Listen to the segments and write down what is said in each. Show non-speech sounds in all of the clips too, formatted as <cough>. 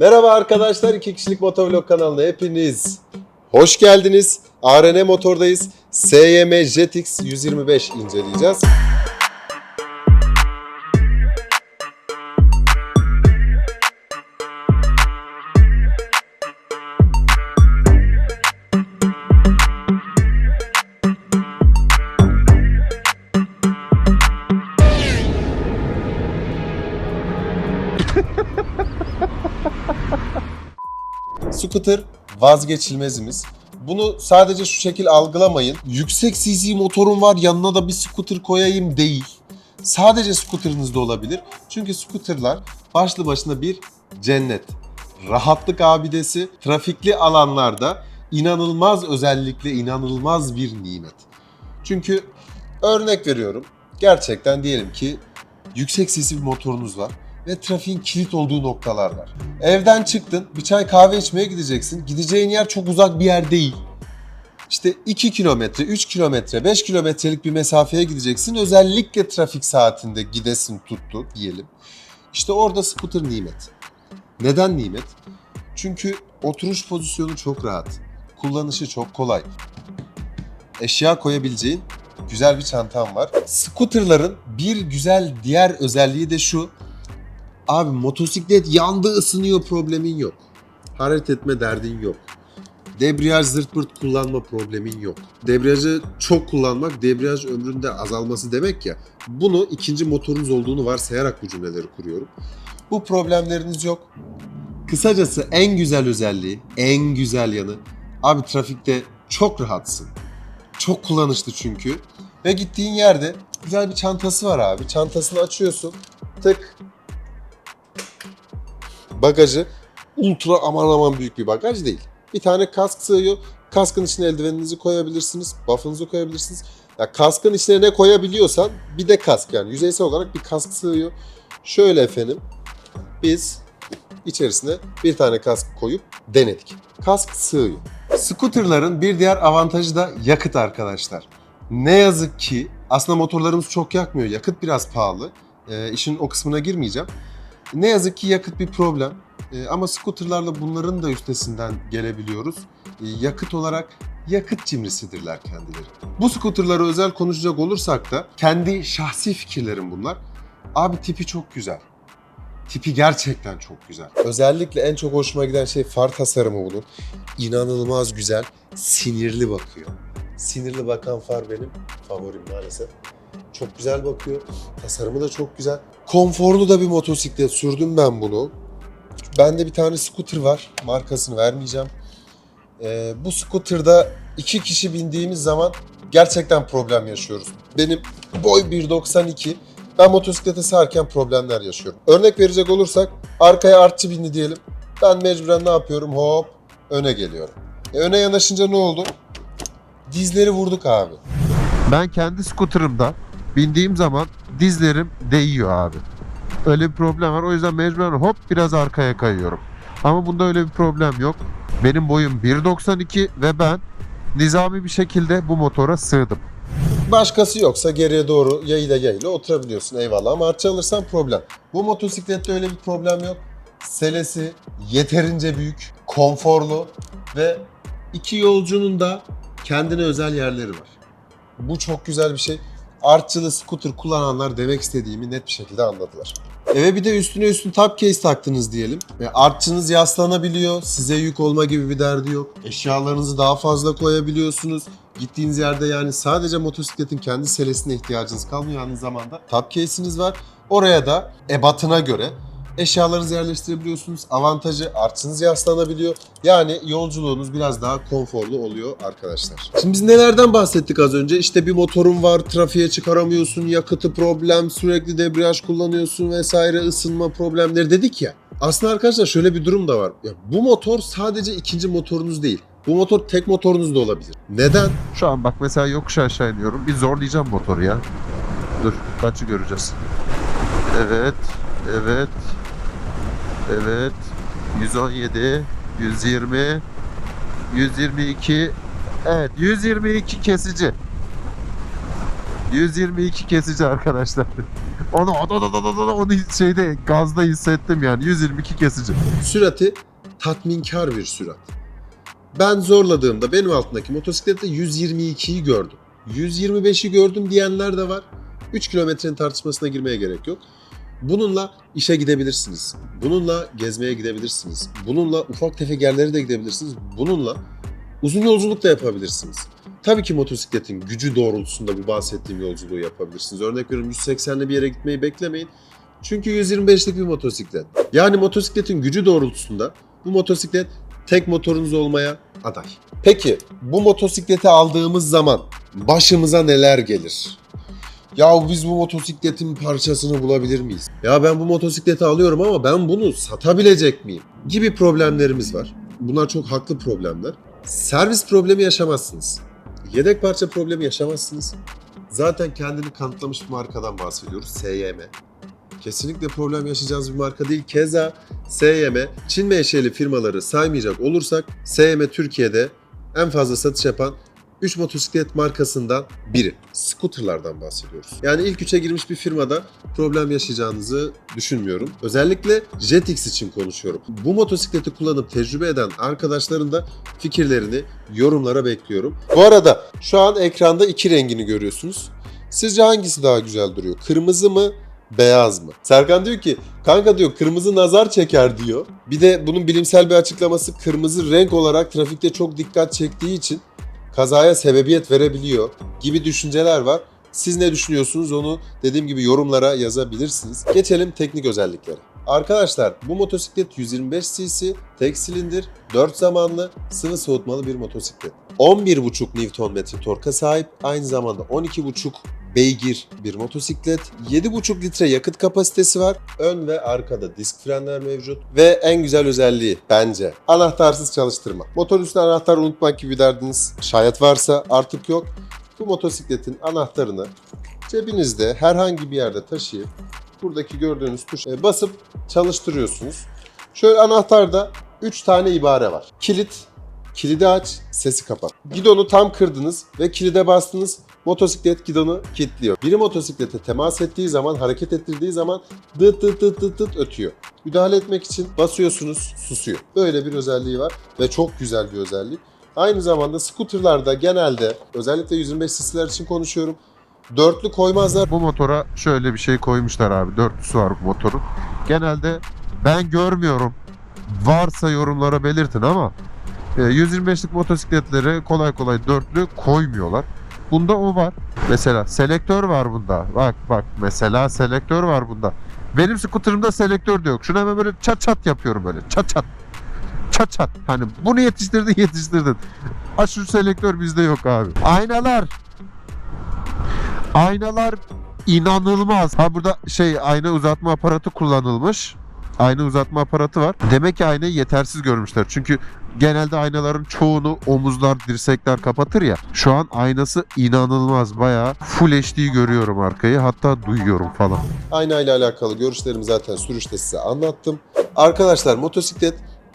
Merhaba arkadaşlar, iki kişilik motovlog kanalına hepiniz hoş geldiniz. ARN Motor'dayız. SYM Jetix 125 inceleyeceğiz. Scooter vazgeçilmezimiz. Bunu sadece şu şekil algılamayın. Yüksek cc motorum var yanına da bir scooter koyayım değil. Sadece scooterınızda olabilir. Çünkü scooterlar başlı başına bir cennet. Rahatlık abidesi, trafikli alanlarda inanılmaz özellikle inanılmaz bir nimet. Çünkü örnek veriyorum. Gerçekten diyelim ki yüksek sesli bir motorunuz var ve trafiğin kilit olduğu noktalar var. Evden çıktın, bir çay kahve içmeye gideceksin. Gideceğin yer çok uzak bir yer değil. İşte 2 kilometre, 3 kilometre, 5 kilometrelik bir mesafeye gideceksin. Özellikle trafik saatinde gidesin tuttu diyelim. İşte orada scooter nimet. Neden nimet? Çünkü oturuş pozisyonu çok rahat. Kullanışı çok kolay. Eşya koyabileceğin güzel bir çantam var. Scooterların bir güzel diğer özelliği de şu. Abi motosiklet yandı ısınıyor problemin yok. Hareket etme derdin yok. Debriyaj zırt pırt kullanma problemin yok. Debriyajı çok kullanmak debriyaj ömründe azalması demek ya. Bunu ikinci motorunuz olduğunu varsayarak bu cümleleri kuruyorum. Bu problemleriniz yok. Kısacası en güzel özelliği, en güzel yanı abi trafikte çok rahatsın. Çok kullanışlı çünkü. Ve gittiğin yerde güzel bir çantası var abi. Çantasını açıyorsun. Tık bagajı ultra aman aman büyük bir bagaj değil. Bir tane kask sığıyor. Kaskın içine eldiveninizi koyabilirsiniz. Buff'ınızı koyabilirsiniz. Ya kaskın içine ne koyabiliyorsan bir de kask yani yüzeysel olarak bir kask sığıyor. Şöyle efendim biz içerisine bir tane kask koyup denedik. Kask sığıyor. Scooterların bir diğer avantajı da yakıt arkadaşlar. Ne yazık ki aslında motorlarımız çok yakmıyor. Yakıt biraz pahalı. Ee, işin o kısmına girmeyeceğim. Ne yazık ki yakıt bir problem. Ee, ama scooterlarla bunların da üstesinden gelebiliyoruz. Ee, yakıt olarak yakıt cimrisidirler kendileri. Bu scooterlara özel konuşacak olursak da kendi şahsi fikirlerim bunlar. Abi tipi çok güzel. Tipi gerçekten çok güzel. Özellikle en çok hoşuma giden şey far tasarımı bunun. İnanılmaz güzel, sinirli bakıyor. Sinirli bakan far benim favorim maalesef. Çok güzel bakıyor. Tasarımı da çok güzel. Konforlu da bir motosiklet. Sürdüm ben bunu. Bende bir tane scooter var. Markasını vermeyeceğim. Ee, bu scooter'da iki kişi bindiğimiz zaman gerçekten problem yaşıyoruz. Benim boy 1.92. Ben motosiklete sığarken problemler yaşıyorum. Örnek verecek olursak arkaya artçı bindi diyelim. Ben mecburen ne yapıyorum? Hop öne geliyorum. E, öne yanaşınca ne oldu? Dizleri vurduk abi. Ben kendi scooter'ımda bindiğim zaman dizlerim değiyor abi. Öyle bir problem var. O yüzden mecburen hop biraz arkaya kayıyorum. Ama bunda öyle bir problem yok. Benim boyum 1.92 ve ben nizami bir şekilde bu motora sığdım. Başkası yoksa geriye doğru yayla yayla oturabiliyorsun eyvallah ama artçı alırsan problem. Bu motosiklette öyle bir problem yok. Selesi yeterince büyük, konforlu ve iki yolcunun da kendine özel yerleri var. Bu çok güzel bir şey. Artçılı scooter kullananlar demek istediğimi net bir şekilde anladılar. Eve bir de üstüne üstün top case taktınız diyelim. Ve artçınız yaslanabiliyor. Size yük olma gibi bir derdi yok. Eşyalarınızı daha fazla koyabiliyorsunuz. Gittiğiniz yerde yani sadece motosikletin kendi selesine ihtiyacınız kalmıyor. Aynı zamanda top case'iniz var. Oraya da ebatına göre eşyalarınızı yerleştirebiliyorsunuz. Avantajı artçınız yaslanabiliyor. Yani yolculuğunuz biraz daha konforlu oluyor arkadaşlar. Şimdi biz nelerden bahsettik az önce? İşte bir motorun var, trafiğe çıkaramıyorsun, yakıtı problem, sürekli debriyaj kullanıyorsun vesaire, ısınma problemleri dedik ya. Aslında arkadaşlar şöyle bir durum da var. Ya bu motor sadece ikinci motorunuz değil. Bu motor tek motorunuz da olabilir. Neden? Şu an bak mesela yokuş aşağı iniyorum. Bir zorlayacağım motoru ya. Dur kaçı göreceğiz. Evet. Evet. Evet. 117. 120. 122. Evet 122 kesici. 122 kesici arkadaşlar. <laughs> Onu, onu, onu, onu, onu, şeyde gazda hissettim yani 122 kesici. Sürati tatminkar bir sürat. Ben zorladığımda benim altındaki motosiklette 122'yi gördüm. 125'i gördüm diyenler de var. 3 kilometrenin tartışmasına girmeye gerek yok. Bununla işe gidebilirsiniz. Bununla gezmeye gidebilirsiniz. Bununla ufak tefek yerlere de gidebilirsiniz. Bununla uzun yolculuk da yapabilirsiniz. Tabii ki motosikletin gücü doğrultusunda bu bahsettiğim yolculuğu yapabilirsiniz. Örnek veriyorum 180'le bir yere gitmeyi beklemeyin. Çünkü 125'lik bir motosiklet. Yani motosikletin gücü doğrultusunda bu motosiklet tek motorunuz olmaya aday. Peki bu motosikleti aldığımız zaman başımıza neler gelir? Ya biz bu motosikletin parçasını bulabilir miyiz? Ya ben bu motosikleti alıyorum ama ben bunu satabilecek miyim? Gibi problemlerimiz var. Bunlar çok haklı problemler. Servis problemi yaşamazsınız. Yedek parça problemi yaşamazsınız. Zaten kendini kanıtlamış bir markadan bahsediyoruz. SYM. Kesinlikle problem yaşayacağınız bir marka değil. Keza SYM, Çin menşeli firmaları saymayacak olursak SYM Türkiye'de en fazla satış yapan 3 motosiklet markasından biri. Scooterlardan bahsediyoruz. Yani ilk üçe girmiş bir firmada problem yaşayacağınızı düşünmüyorum. Özellikle Jetix için konuşuyorum. Bu motosikleti kullanıp tecrübe eden arkadaşların da fikirlerini yorumlara bekliyorum. Bu arada şu an ekranda iki rengini görüyorsunuz. Sizce hangisi daha güzel duruyor? Kırmızı mı, beyaz mı? Serkan diyor ki kanka diyor kırmızı nazar çeker diyor. Bir de bunun bilimsel bir açıklaması kırmızı renk olarak trafikte çok dikkat çektiği için kazaya sebebiyet verebiliyor gibi düşünceler var. Siz ne düşünüyorsunuz onu dediğim gibi yorumlara yazabilirsiniz. Geçelim teknik özelliklere. Arkadaşlar bu motosiklet 125 cc, tek silindir, 4 zamanlı, sıvı soğutmalı bir motosiklet. 11,5 Nm torka sahip, aynı zamanda 12,5 beygir bir motosiklet. 7,5 litre yakıt kapasitesi var. Ön ve arkada disk frenler mevcut. Ve en güzel özelliği bence anahtarsız çalıştırma. Motor üstüne anahtar unutmak gibi derdiniz şayet varsa artık yok. Bu motosikletin anahtarını cebinizde herhangi bir yerde taşıyıp buradaki gördüğünüz tuşa basıp çalıştırıyorsunuz. Şöyle anahtarda 3 tane ibare var. Kilit, kilidi aç, sesi kapat. Gidonu tam kırdınız ve kilide bastınız. Motosiklet gidonu kilitliyor. Biri motosiklete temas ettiği zaman, hareket ettirdiği zaman dıt dıt dıt dıt dıt ötüyor. Müdahale etmek için basıyorsunuz, susuyor. Böyle bir özelliği var ve çok güzel bir özellik. Aynı zamanda scooterlarda genelde özellikle 125 cc'ler için konuşuyorum. Dörtlü koymazlar. Bu motora şöyle bir şey koymuşlar abi. Dörtlüsü var bu motorun. Genelde ben görmüyorum. Varsa yorumlara belirtin ama e, 125'lik motosikletlere kolay kolay dörtlü koymuyorlar. Bunda o var. Mesela selektör var bunda. Bak bak mesela selektör var bunda. Benim skuterımda selektör de yok. Şunu hemen böyle çat çat yapıyorum böyle. Çat çat. Çat çat. Hani bunu yetiştirdin <laughs> yetiştirdin. Aşırı selektör bizde yok abi. Aynalar. Aynalar inanılmaz. Ha burada şey ayna uzatma aparatı kullanılmış. Ayna uzatma aparatı var. Demek ki aynayı yetersiz görmüşler. Çünkü genelde aynaların çoğunu omuzlar, dirsekler kapatır ya. Şu an aynası inanılmaz. Bayağı full HD görüyorum arkayı. Hatta duyuyorum falan. Aynayla alakalı görüşlerimi zaten sürüşte size anlattım. Arkadaşlar motosiklet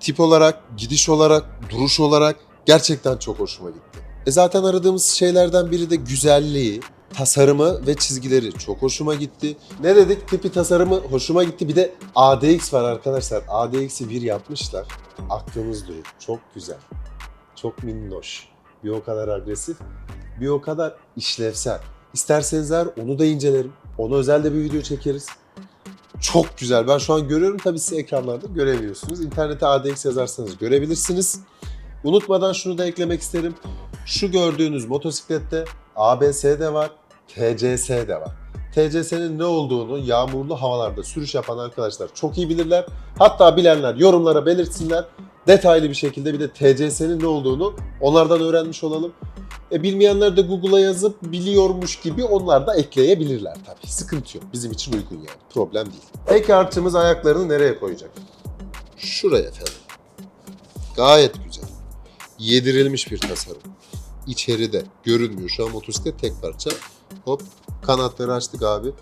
tip olarak, gidiş olarak, duruş olarak gerçekten çok hoşuma gitti. E zaten aradığımız şeylerden biri de güzelliği, tasarımı ve çizgileri çok hoşuma gitti. Ne dedik? Tipi tasarımı hoşuma gitti. Bir de ADX var arkadaşlar. ADX'i bir yapmışlar. Aklınız durur. Çok güzel. Çok minnoş. Bir o kadar agresif. Bir o kadar işlevsel. İsterseniz eğer onu da incelerim. Ona özel de bir video çekeriz. Çok güzel. Ben şu an görüyorum. Tabii siz ekranlarda göremiyorsunuz. İnternete ADX yazarsanız görebilirsiniz. Unutmadan şunu da eklemek isterim. Şu gördüğünüz motosiklette ABS de var, TCS de var. TCS'nin ne olduğunu yağmurlu havalarda sürüş yapan arkadaşlar çok iyi bilirler. Hatta bilenler yorumlara belirtsinler. Detaylı bir şekilde bir de TCS'nin ne olduğunu onlardan öğrenmiş olalım. E, bilmeyenler de Google'a yazıp biliyormuş gibi onlar da ekleyebilirler tabii. Sıkıntı yok. Bizim için uygun yani. Problem değil. Peki artçımız ayaklarını nereye koyacak? Şuraya efendim. Gayet güzel. Yedirilmiş bir tasarım. İçeride görünmüyor. Şu an motosiklet tek parça. Hop kanatları açtık abi.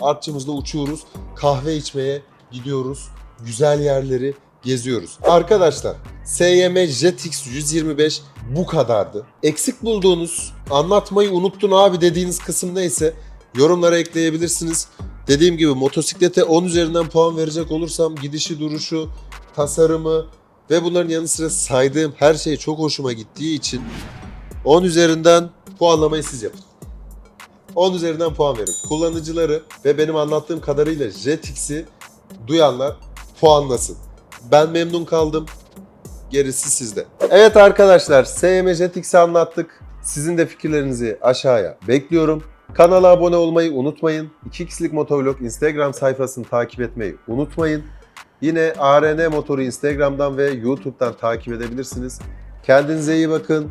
Artçımızla uçuyoruz. Kahve içmeye gidiyoruz. Güzel yerleri geziyoruz. Arkadaşlar SYM Jetix 125 bu kadardı. Eksik bulduğunuz, anlatmayı unuttun abi dediğiniz kısım neyse yorumlara ekleyebilirsiniz. Dediğim gibi motosiklete 10 üzerinden puan verecek olursam gidişi, duruşu, tasarımı ve bunların yanı sıra saydığım her şey çok hoşuma gittiği için 10 üzerinden puanlamayı siz yapın. 10 üzerinden puan verin. Kullanıcıları ve benim anlattığım kadarıyla Jetix'i duyanlar puanlasın. Ben memnun kaldım. Gerisi sizde. Evet arkadaşlar, SM Jetix'i anlattık. Sizin de fikirlerinizi aşağıya bekliyorum. Kanala abone olmayı unutmayın. 2x'lik Motovlog Instagram sayfasını takip etmeyi unutmayın. Yine ARN Motoru Instagram'dan ve YouTube'dan takip edebilirsiniz. Kendinize iyi bakın.